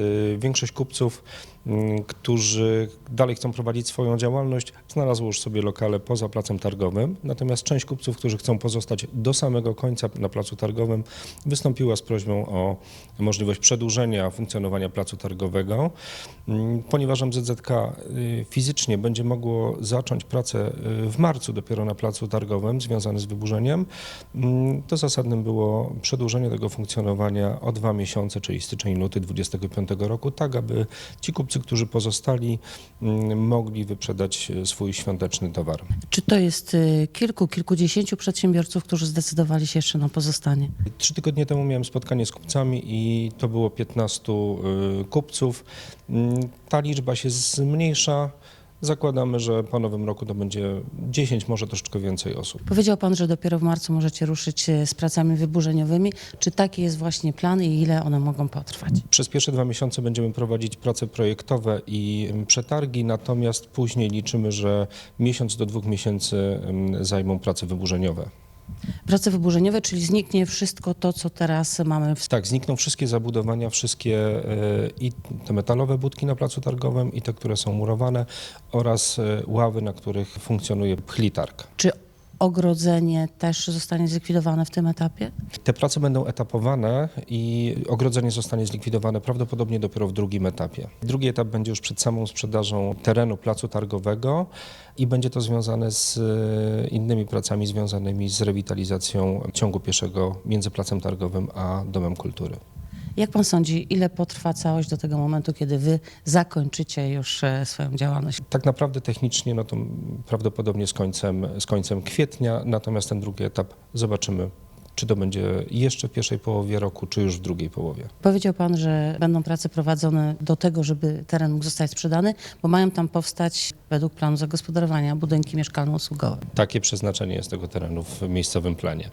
Y, Większość kupców, mm, którzy dalej chcą prowadzić swoją działalność, znalazło już sobie lokale poza placem targowym. Natomiast część kupców, którzy chcą pozostać do samego końca na placu targowym, wystąpiła z prośbą o możliwość przedłużenia funkcjonowania placu targowego. Mm, Ponieważ MZZK y, fizycznie będzie mogło zacząć pracę y, w marcu dopiero na placu targowym związany z wyburzeniem, mm, to zasadnym było przedłużenie tego funkcjonowania o dwa miesiące, czyli styczeń, luty 2025 roku, tak aby ci kupcy, którzy pozostali, mm, mogli wyprzedać e, swój świąteczny towar. Czy to jest y, kilku, kilkudziesięciu przedsiębiorców, którzy zdecydowali się jeszcze na pozostanie? Trzy tygodnie temu miałem spotkanie z kupcami i to było 15 y, kupców. Mm, Ta liczba się zmniejsza. Zakładamy, że po nowym roku to będzie 10, może troszeczkę więcej osób. Powiedział Pan, że dopiero w marcu możecie ruszyć y, z pracami wyburzeniowymi. Czy taki jest właśnie plan i ile one mogą potrwać? Przez pierwsze dwa miesiące będziemy prowadzić prace projektowe i przetargi, natomiast później liczymy, że miesiąc do dwóch miesięcy zajmą prace wyburzeniowe. Prace wyburzeniowe, czyli zniknie wszystko to, co teraz mamy w Tak, znikną wszystkie zabudowania, wszystkie e, i te metalowe budki na placu targowym, i te, które są murowane, oraz e, ławy, na których funkcjonuje pchlitarg. Czy ogrodzenie też zostanie zlikwidowane w tym etapie? Te prace będą etapowane i ogrodzenie zostanie zlikwidowane prawdopodobnie dopiero w drugim etapie. Drugi etap będzie już przed samą sprzedażą terenu placu targowego i będzie to związane z e, innymi pracami związanymi z rewitalizacją ciągu pieszego między placem targowym a Domem Kultury. Jak Pan sądzi, ile potrwa całość do tego momentu, kiedy Wy zakończycie już e, swoją działalność? Tak naprawdę technicznie no to prawdopodobnie z końcem, z końcem kwietnia, natomiast ten drugi etap zobaczymy, czy to będzie jeszcze w pierwszej połowie roku, czy już w drugiej połowie. Powiedział Pan, że będą prace prowadzone do tego, żeby teren mógł zostać sprzedany, bo mają tam powstać według planu zagospodarowania budynki mieszkalno-usługowe. Takie przeznaczenie jest tego terenu w miejscowym planie.